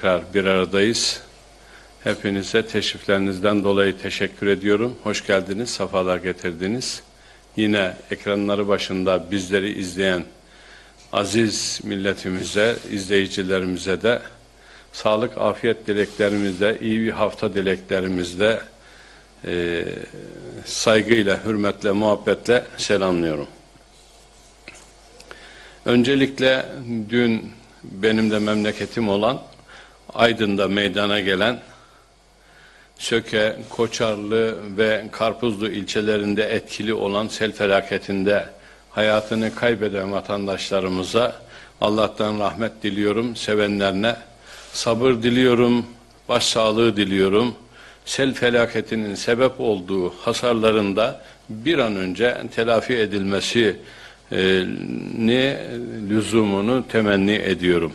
Tekrar bir aradayız. Hepinize teşriflerinizden dolayı teşekkür ediyorum. Hoş geldiniz, sefalar getirdiniz. Yine ekranları başında bizleri izleyen aziz milletimize, izleyicilerimize de sağlık, afiyet dileklerimizle, iyi bir hafta dileklerimizle e, saygıyla, hürmetle, muhabbetle selamlıyorum. Öncelikle dün benim de memleketim olan Aydın'da meydana gelen Söke, Koçarlı ve Karpuzlu ilçelerinde etkili olan sel felaketinde hayatını kaybeden vatandaşlarımıza Allah'tan rahmet diliyorum, sevenlerine sabır diliyorum, başsağlığı diliyorum. Sel felaketinin sebep olduğu hasarlarında bir an önce telafi edilmesi e, ni lüzumunu temenni ediyorum.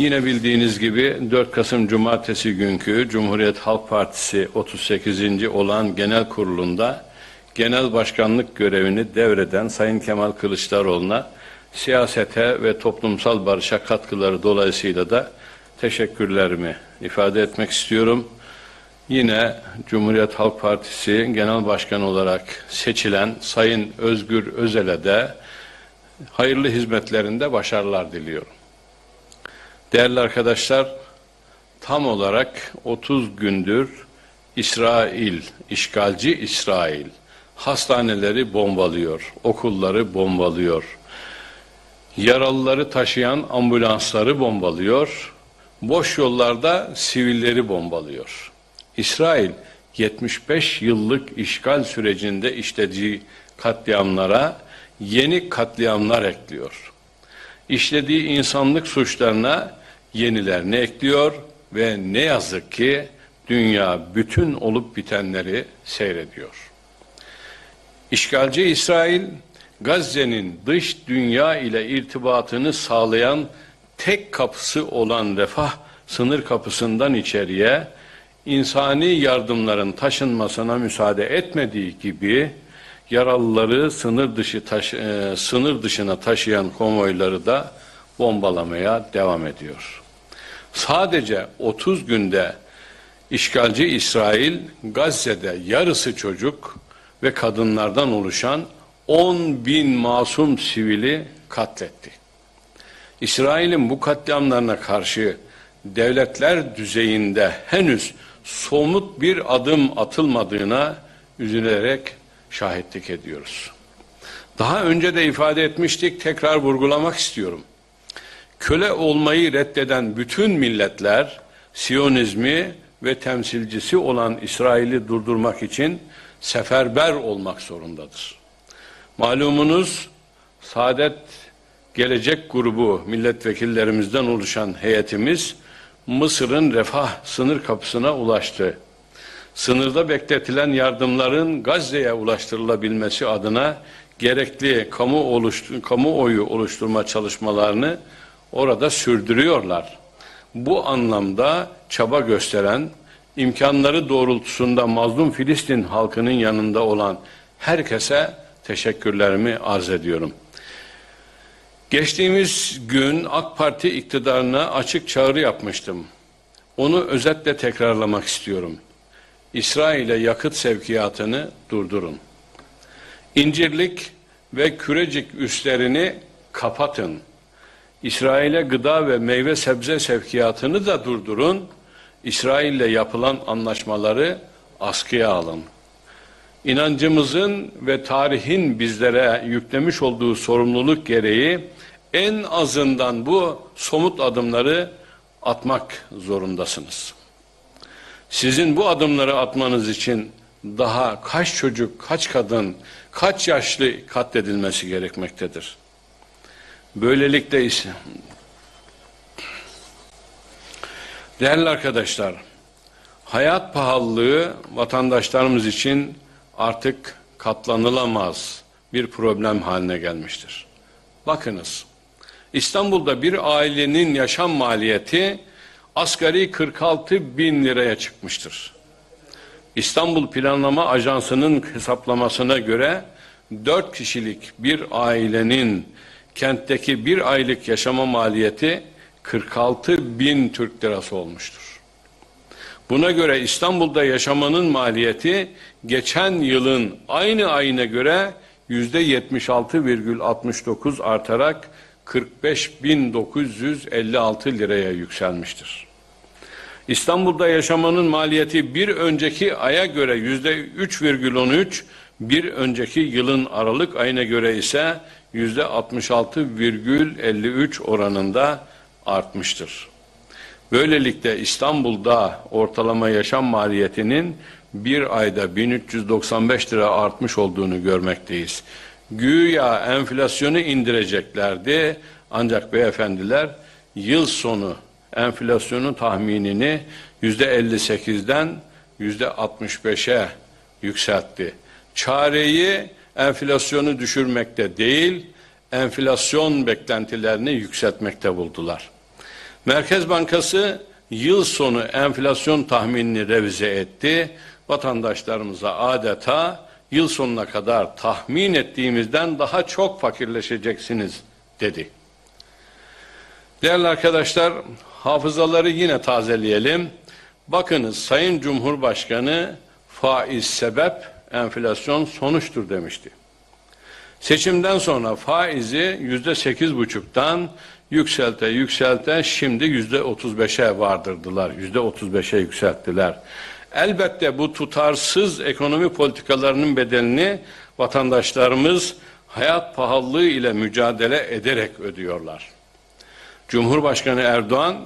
Yine bildiğiniz gibi 4 Kasım Cumartesi günkü Cumhuriyet Halk Partisi 38. olan genel kurulunda genel başkanlık görevini devreden Sayın Kemal Kılıçdaroğlu'na siyasete ve toplumsal barışa katkıları dolayısıyla da teşekkürlerimi ifade etmek istiyorum. Yine Cumhuriyet Halk Partisi Genel Başkanı olarak seçilen Sayın Özgür Özel'e de hayırlı hizmetlerinde başarılar diliyorum. Değerli arkadaşlar, tam olarak 30 gündür İsrail, işgalci İsrail hastaneleri bombalıyor, okulları bombalıyor, yaralıları taşıyan ambulansları bombalıyor, boş yollarda sivilleri bombalıyor. İsrail 75 yıllık işgal sürecinde işlediği katliamlara yeni katliamlar ekliyor. İşlediği insanlık suçlarına yenilerini ekliyor ve ne yazık ki dünya bütün olup bitenleri seyrediyor. İşgalci İsrail Gazze'nin dış dünya ile irtibatını sağlayan tek kapısı olan refah sınır kapısından içeriye insani yardımların taşınmasına müsaade etmediği gibi yaralıları sınır dışı taş, e, sınır dışına taşıyan konvoyları da bombalamaya devam ediyor. Sadece 30 günde işgalci İsrail Gazze'de yarısı çocuk ve kadınlardan oluşan 10 bin masum sivili katletti. İsrail'in bu katliamlarına karşı devletler düzeyinde henüz somut bir adım atılmadığına üzülerek şahitlik ediyoruz. Daha önce de ifade etmiştik, tekrar vurgulamak istiyorum. Köle olmayı reddeden bütün milletler Siyonizmi ve temsilcisi olan İsrail'i durdurmak için seferber olmak zorundadır. Malumunuz Saadet Gelecek grubu milletvekillerimizden oluşan heyetimiz Mısır'ın refah sınır kapısına ulaştı. Sınırda bekletilen yardımların Gazze'ye ulaştırılabilmesi adına gerekli kamu oluştur kamuoyu oluşturma çalışmalarını orada sürdürüyorlar. Bu anlamda çaba gösteren, imkanları doğrultusunda mazlum Filistin halkının yanında olan herkese teşekkürlerimi arz ediyorum. Geçtiğimiz gün AK Parti iktidarına açık çağrı yapmıştım. Onu özetle tekrarlamak istiyorum. İsrail'e yakıt sevkiyatını durdurun. İncirlik ve Kürecik üslerini kapatın. İsrail'e gıda ve meyve sebze sevkiyatını da durdurun. İsrail'le yapılan anlaşmaları askıya alın. İnancımızın ve tarihin bizlere yüklemiş olduğu sorumluluk gereği en azından bu somut adımları atmak zorundasınız. Sizin bu adımları atmanız için daha kaç çocuk, kaç kadın, kaç yaşlı katledilmesi gerekmektedir. Böylelikle ise değerli arkadaşlar, hayat pahalılığı vatandaşlarımız için artık katlanılamaz bir problem haline gelmiştir. Bakınız, İstanbul'da bir ailenin yaşam maliyeti asgari 46 bin liraya çıkmıştır. İstanbul Planlama Ajansı'nın hesaplamasına göre 4 kişilik bir ailenin kentteki bir aylık yaşama maliyeti 46 bin Türk lirası olmuştur. Buna göre İstanbul'da yaşamanın maliyeti geçen yılın aynı ayına göre yüzde 76,69 artarak 45.956 liraya yükselmiştir. İstanbul'da yaşamanın maliyeti bir önceki aya göre yüzde 3,13, bir önceki yılın Aralık ayına göre ise yüzde 66,53 oranında artmıştır. Böylelikle İstanbul'da ortalama yaşam maliyetinin bir ayda 1395 lira artmış olduğunu görmekteyiz. Güya enflasyonu indireceklerdi ancak beyefendiler yıl sonu enflasyonun tahminini yüzde 58'den yüzde 65'e yükseltti. Çareyi enflasyonu düşürmekte değil, enflasyon beklentilerini yükseltmekte buldular. Merkez Bankası yıl sonu enflasyon tahminini revize etti. Vatandaşlarımıza adeta yıl sonuna kadar tahmin ettiğimizden daha çok fakirleşeceksiniz dedi. Değerli arkadaşlar, hafızaları yine tazeleyelim. Bakınız Sayın Cumhurbaşkanı faiz sebep, enflasyon sonuçtur demişti. Seçimden sonra faizi yüzde sekiz buçuktan yükselte yükselte şimdi yüzde otuz beşe vardırdılar. Yüzde otuz beşe yükselttiler. Elbette bu tutarsız ekonomi politikalarının bedelini vatandaşlarımız hayat pahalılığı ile mücadele ederek ödüyorlar. Cumhurbaşkanı Erdoğan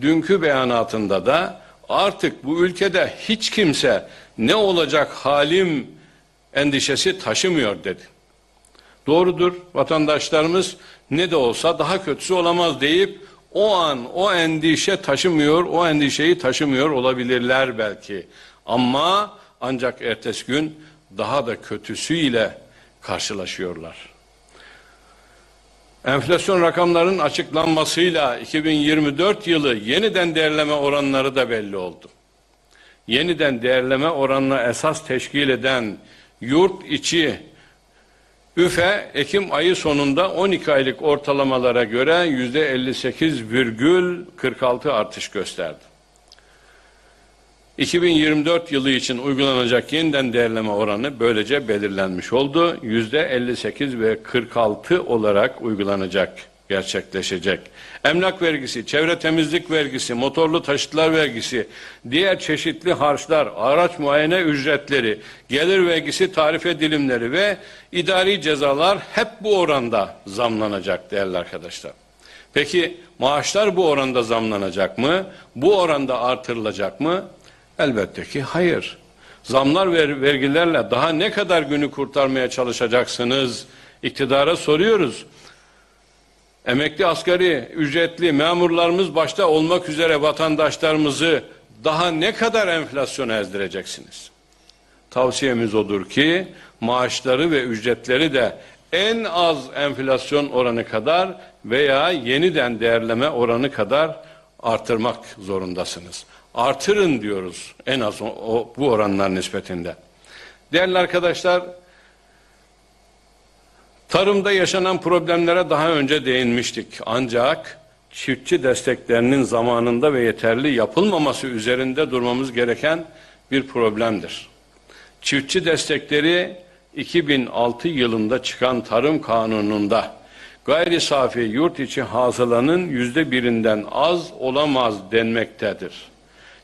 dünkü beyanatında da artık bu ülkede hiç kimse ne olacak halim endişesi taşımıyor dedi. Doğrudur vatandaşlarımız ne de olsa daha kötüsü olamaz deyip o an o endişe taşımıyor, o endişeyi taşımıyor olabilirler belki. Ama ancak ertesi gün daha da kötüsüyle karşılaşıyorlar. Enflasyon rakamlarının açıklanmasıyla 2024 yılı yeniden değerleme oranları da belli oldu. Yeniden değerleme oranına esas teşkil eden yurt içi üfe Ekim ayı sonunda 12 aylık ortalamalara göre yüzde 58,46 artış gösterdi. 2024 yılı için uygulanacak yeniden değerleme oranı böylece belirlenmiş oldu. Yüzde 58 ve 46 olarak uygulanacak, gerçekleşecek. Emlak vergisi, çevre temizlik vergisi, motorlu taşıtlar vergisi, diğer çeşitli harçlar, araç muayene ücretleri, gelir vergisi tarife dilimleri ve idari cezalar hep bu oranda zamlanacak değerli arkadaşlar. Peki maaşlar bu oranda zamlanacak mı? Bu oranda artırılacak mı? Elbette ki hayır. Zamlar ve vergilerle daha ne kadar günü kurtarmaya çalışacaksınız? İktidara soruyoruz. Emekli asgari ücretli memurlarımız başta olmak üzere vatandaşlarımızı daha ne kadar enflasyona ezdireceksiniz? Tavsiyemiz odur ki maaşları ve ücretleri de en az enflasyon oranı kadar veya yeniden değerleme oranı kadar artırmak zorundasınız artırın diyoruz en az o, o, bu oranlar nispetinde. Değerli arkadaşlar, tarımda yaşanan problemlere daha önce değinmiştik. Ancak çiftçi desteklerinin zamanında ve yeterli yapılmaması üzerinde durmamız gereken bir problemdir. Çiftçi destekleri 2006 yılında çıkan tarım kanununda gayri safi yurt içi hasılanın yüzde birinden az olamaz denmektedir.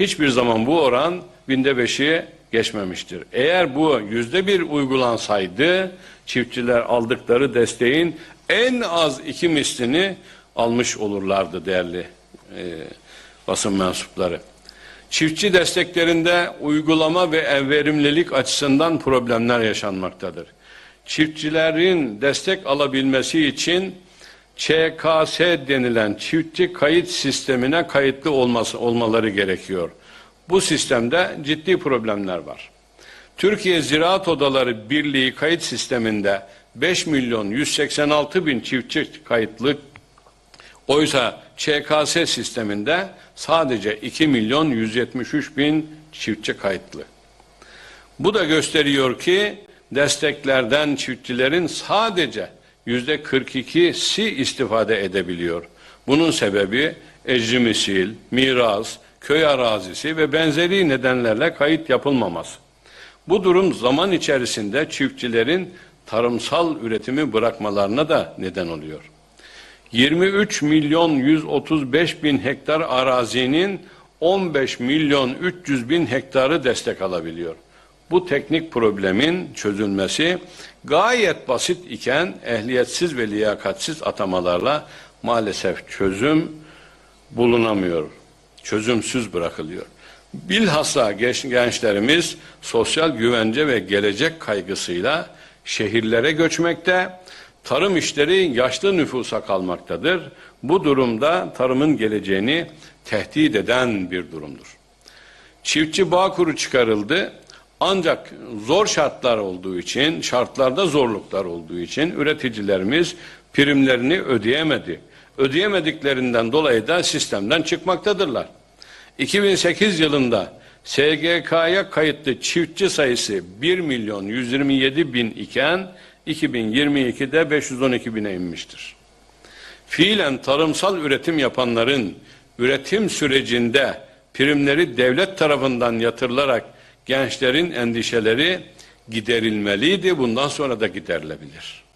Hiçbir zaman bu oran binde beşi geçmemiştir. Eğer bu yüzde bir uygulansaydı çiftçiler aldıkları desteğin en az iki mislini almış olurlardı değerli e, basın mensupları. Çiftçi desteklerinde uygulama ve verimlilik açısından problemler yaşanmaktadır. Çiftçilerin destek alabilmesi için ÇKS denilen çiftçi kayıt sistemine kayıtlı olması olmaları gerekiyor. Bu sistemde ciddi problemler var. Türkiye Ziraat Odaları Birliği kayıt sisteminde 5 milyon 186 bin çiftçi kayıtlı oysa ÇKS sisteminde sadece 2 milyon 173 bin çiftçi kayıtlı. Bu da gösteriyor ki desteklerden çiftçilerin sadece yüzde 42'si istifade edebiliyor. Bunun sebebi ecri misil, miras, köy arazisi ve benzeri nedenlerle kayıt yapılmaması. Bu durum zaman içerisinde çiftçilerin tarımsal üretimi bırakmalarına da neden oluyor. 23 milyon 135 bin hektar arazinin 15 milyon 300 bin hektarı destek alabiliyor. Bu teknik problemin çözülmesi gayet basit iken ehliyetsiz ve liyakatsiz atamalarla maalesef çözüm bulunamıyor. Çözümsüz bırakılıyor. Bilhassa gençlerimiz sosyal güvence ve gelecek kaygısıyla şehirlere göçmekte, tarım işleri yaşlı nüfusa kalmaktadır. Bu durumda tarımın geleceğini tehdit eden bir durumdur. Çiftçi bağ kuru çıkarıldı. Ancak zor şartlar olduğu için, şartlarda zorluklar olduğu için üreticilerimiz primlerini ödeyemedi. Ödeyemediklerinden dolayı da sistemden çıkmaktadırlar. 2008 yılında SGK'ya kayıtlı çiftçi sayısı 1 milyon 127 bin iken 2022'de 512 bine inmiştir. Fiilen tarımsal üretim yapanların üretim sürecinde primleri devlet tarafından yatırılarak gençlerin endişeleri giderilmeliydi. Bundan sonra da giderilebilir.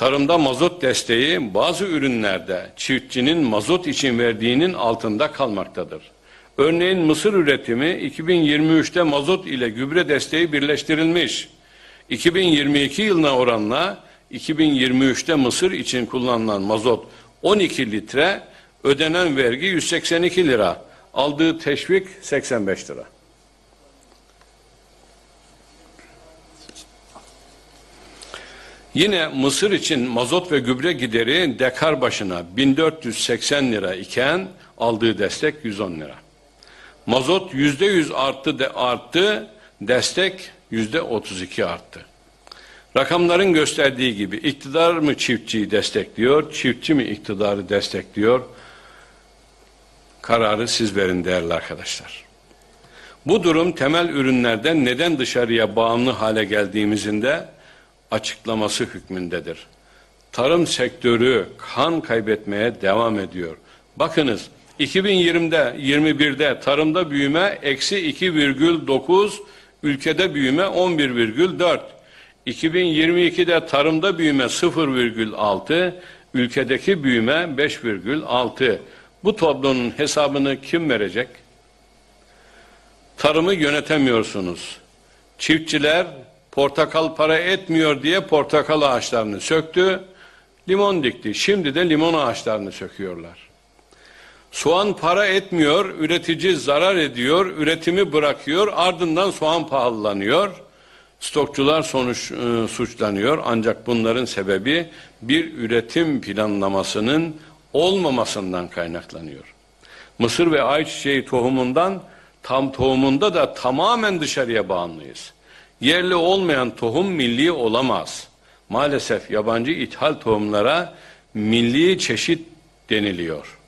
Tarımda mazot desteği bazı ürünlerde çiftçinin mazot için verdiğinin altında kalmaktadır. Örneğin mısır üretimi 2023'te mazot ile gübre desteği birleştirilmiş. 2022 yılına oranla 2023'te mısır için kullanılan mazot 12 litre, ödenen vergi 182 lira, aldığı teşvik 85 lira. Yine mısır için mazot ve gübre gideri dekar başına 1480 lira iken aldığı destek 110 lira. Mazot yüzde yüz arttı de arttı, destek yüzde 32 arttı. Rakamların gösterdiği gibi iktidar mı çiftçiyi destekliyor, çiftçi mi iktidarı destekliyor? Kararı siz verin değerli arkadaşlar. Bu durum temel ürünlerden neden dışarıya bağımlı hale geldiğimizin de açıklaması hükmündedir. Tarım sektörü kan kaybetmeye devam ediyor. Bakınız 2020'de 21'de tarımda büyüme eksi 2,9 ülkede büyüme 11,4 2022'de tarımda büyüme 0,6 ülkedeki büyüme 5,6 bu tablonun hesabını kim verecek? Tarımı yönetemiyorsunuz. Çiftçiler portakal para etmiyor diye portakal ağaçlarını söktü, limon dikti. Şimdi de limon ağaçlarını söküyorlar. Soğan para etmiyor, üretici zarar ediyor, üretimi bırakıyor, ardından soğan pahalanıyor. Stokçular sonuç e, suçlanıyor ancak bunların sebebi bir üretim planlamasının olmamasından kaynaklanıyor. Mısır ve ayçiçeği tohumundan tam tohumunda da tamamen dışarıya bağımlıyız. Yerli olmayan tohum milli olamaz. Maalesef yabancı ithal tohumlara milli çeşit deniliyor.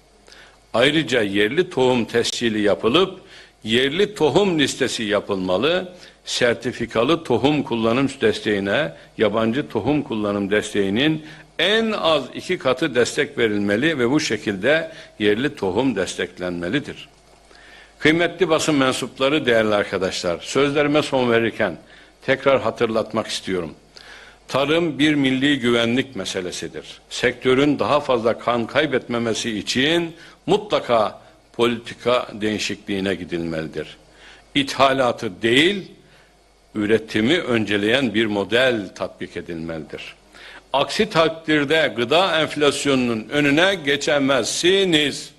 Ayrıca yerli tohum tescili yapılıp yerli tohum listesi yapılmalı. Sertifikalı tohum kullanım desteğine, yabancı tohum kullanım desteğinin en az iki katı destek verilmeli ve bu şekilde yerli tohum desteklenmelidir. Kıymetli basın mensupları değerli arkadaşlar, sözlerime son verirken tekrar hatırlatmak istiyorum. Tarım bir milli güvenlik meselesidir. Sektörün daha fazla kan kaybetmemesi için mutlaka politika değişikliğine gidilmelidir. İthalatı değil, üretimi önceleyen bir model tatbik edilmelidir. Aksi takdirde gıda enflasyonunun önüne geçemezsiniz.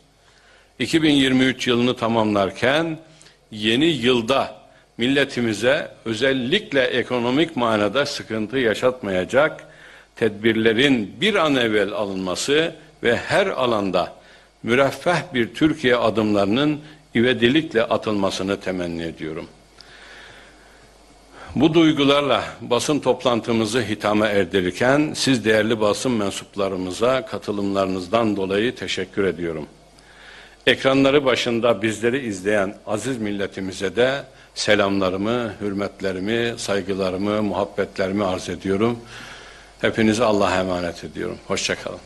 2023 yılını tamamlarken yeni yılda milletimize özellikle ekonomik manada sıkıntı yaşatmayacak tedbirlerin bir an evvel alınması ve her alanda müreffeh bir Türkiye adımlarının ivedilikle atılmasını temenni ediyorum. Bu duygularla basın toplantımızı hitama erdirirken siz değerli basın mensuplarımıza katılımlarınızdan dolayı teşekkür ediyorum. Ekranları başında bizleri izleyen aziz milletimize de selamlarımı, hürmetlerimi, saygılarımı, muhabbetlerimi arz ediyorum. Hepinizi Allah'a emanet ediyorum. Hoşçakalın.